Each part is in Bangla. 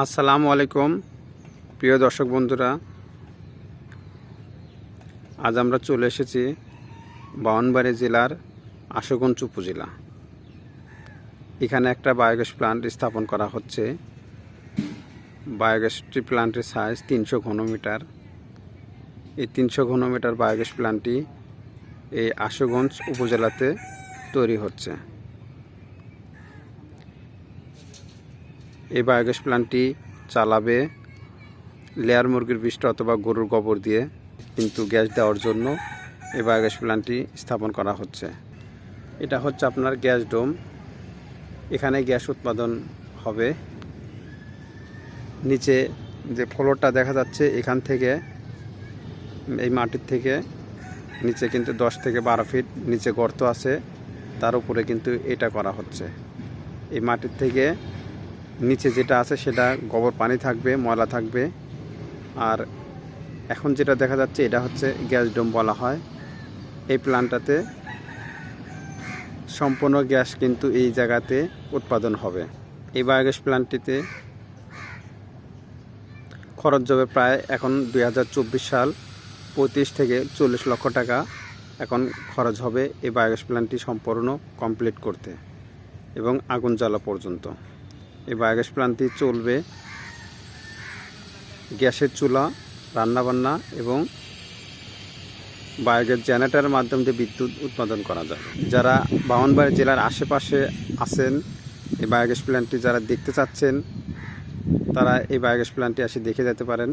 আসসালামু আলাইকুম, প্রিয় দর্শক বন্ধুরা। আজ আমরা চলে এসেছি বাউনবাড়ি জেলার আশুগঞ্জ উপজেলা। এখানে একটা বায়োগ্যাস প্লান্ট স্থাপন করা হচ্ছে। বায়োগ্যাসটি প্লান্টের সাইজ তিনশো ঘনমিটার। এই তিনশো ঘনমিটার বায়োগ্যাস প্লান্টটি এই আশুগঞ্জ উপজেলাতে তৈরি হচ্ছে। এই বায়োগ্যাস প্ল্যান্টটি চালাবে লেয়ার মুরগির বিষ্ট অথবা গরুর গোবর দিয়ে, কিন্তু গ্যাস দেওয়ার জন্য এই বায়োগ্যাস প্ল্যান্টটি স্থাপন করা হচ্ছে। এটা হচ্ছে আপনার গ্যাস ডোম এখানে গ্যাস উৎপাদন হবে। নিচে যে ফ্লোরটা দেখা যাচ্ছে, এখান থেকে, এই মাটির থেকে, নিচে কিন্তু দশ থেকে বারো ফিট নিচে গর্ত আছে। তার উপরে কিন্তু এটা করা হচ্ছে। এই মাটির থেকে নিচে যেটা আছে সেটা গোবর পানি থাকবে, ময়লা থাকবে। আর এখন যেটা দেখা যাচ্ছে এটা হচ্ছে গ্যাস ডোম বলা হয়। এই প্ল্যান্টটাতে সম্পূর্ণ গ্যাস কিন্তু এই জায়গাতে উৎপাদন হবে। এই বায়োগ্যাস প্ল্যান্টটিতে খরচ যাবে প্রায় এখন দু হাজার চব্বিশ সাল পঁয়ত্রিশ থেকে চল্লিশ লক্ষ টাকা। এখন খরচ হবে এই বায়োগ্যাস প্ল্যান্টটি সম্পূর্ণ কমপ্লিট করতে এবং আগুন জ্বালা পর্যন্ত। এই বায়োগ্যাস প্ল্যান্টটি চলবে। গ্যাসের চুলা, রান্নাবান্না এবং বায়োগ্যাস জেনারেটারের মাধ্যমে দিয়ে বিদ্যুৎ উৎপাদন করা যাবে যারা বামনবাড়ি জেলার আশেপাশে আছেন, এই বায়োগ্যাস প্ল্যান্টটি যারা দেখতে চাচ্ছেন, তারা এই বায়োগ্যাস প্ল্যান্টটি এসে দেখে যেতে পারেন।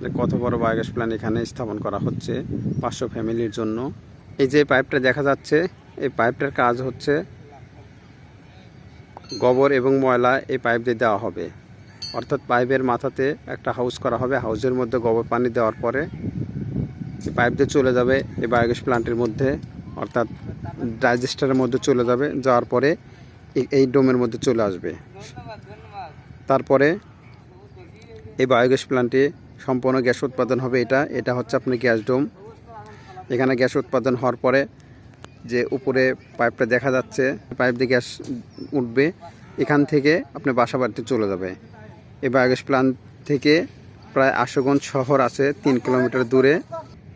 যে কত বড় বায়োগ্যাস প্ল্যান্ট এখানে স্থাপন করা হচ্ছে পাঁচশো ফ্যামিলির জন্য। এই যে পাইপটা দেখা যাচ্ছে, এই পাইপটার কাজ হচ্ছে গোবর এবং ময়লা এই পাইপ দিয়ে দেওয়া হবে। অর্থাৎ পাইপের মাথাতে একটা হাউস করা হবে। হাউসের মধ্যে গোবর পানি দেওয়ার পরে পাইপ দিয়ে চলে যাবে এই বায়োগ্যাস প্লান্টের মধ্যে। অর্থাৎ ডাইজেস্টারের মধ্যে চলে যাবে। যাওয়ার পরে এই- এই ডোমের মধ্যে চলে আসবে। তারপরে এই বায়োগ্যাস প্লান্টে সম্পূর্ণ গ্যাস উৎপাদন হবে এটা। এটা হচ্ছে আপনার গ্যাস ডোম এখানে গ্যাস উৎপাদন হওয়ার পরে যে উপরে পাইপটা দেখা যাচ্ছে, পাইপ দিয়ে গ্যাস উঠবে, এখান থেকে আপনি বাসা বাড়িতে চলে যাবে। এই বায়োগ্যাস প্লান্ট থেকে প্রায় আশুগঞ্জ শহর আছে, তিন কিলোমিটার দূরে।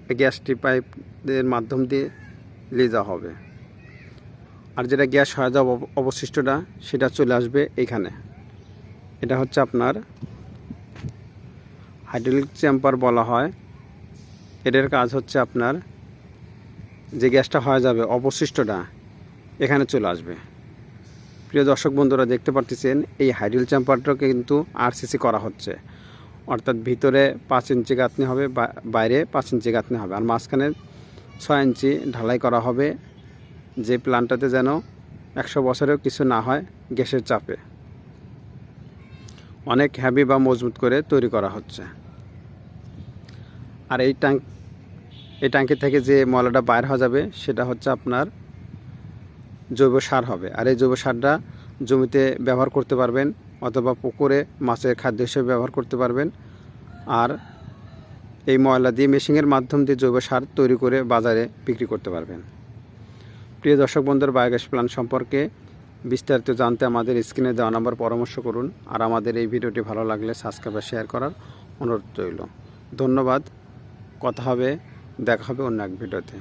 গ্যাসটি পাইপের মাধ্যম দিয়ে নিয়ে যাওয়া হবে। আর যেটা গ্যাস হয়ে যাওয়া অব- অবশিষ্টটা, সেটা চলে আসবে এখানে। এটা হচ্ছে আপনার হাইড্রোলিক চেম্বার বলা হয়। এটার কাজ হচ্ছে আপনার যে গ্যাসটা হয়ে যাবে, অবশিষ্টটা এখানে চলে আসবে। প্রিয় দর্শক বন্ধুরা, দেখতে পারতেছেন, এই হাইড্রোল চেম্বারটাকে কিন্তু আরসিসি করা হচ্ছে। অর্থাৎ ভিতরে পাঁচ ইঞ্চি গাঁথনি হবে বাইরে পাঁচ ইঞ্চি গাঁথনি হবে, আর মাঝখানে ছয় ইঞ্চি ঢালাই করা হবে, যে প্ল্যানটাতে যেন একশো বছরেও কিছু না হয় গ্যাসের চাপে। অনেক হ্যাভি বা মজবুত করে তৈরি করা হচ্ছে। আর এই ট্যাঙ্ক এই ট্যাঙ্কি থেকে যে ময়লাটা বাইর হওয়া যাবে, সেটা হচ্ছে আপনার জৈব সার হবে। আর এই জৈব সারটা জমিতে ব্যবহার করতে পারবেন অথবা পুকুরে মাছের খাদ্য হিসেবে ব্যবহার করতে পারবেন। আর এই ময়লা দিয়ে মেশিনের মাধ্যম দিয়ে জৈব সার তৈরি করে বাজারে বিক্রি করতে পারবেন। প্রিয় দর্শক বন্ধুর, বায়োগ্যাস প্ল্যান সম্পর্কে বিস্তারিত জানতে আমাদের স্ক্রিনে দেওয়া নাম্বার পরামর্শ করুন। আর আমাদের এই ভিডিওটি ভালো লাগলে সাবস্ক্রাইব শেয়ার করার অনুরোধ রইল। ধন্যবাদ। কথা হবে দেখা হবে অন্য এক ভিডিওতে।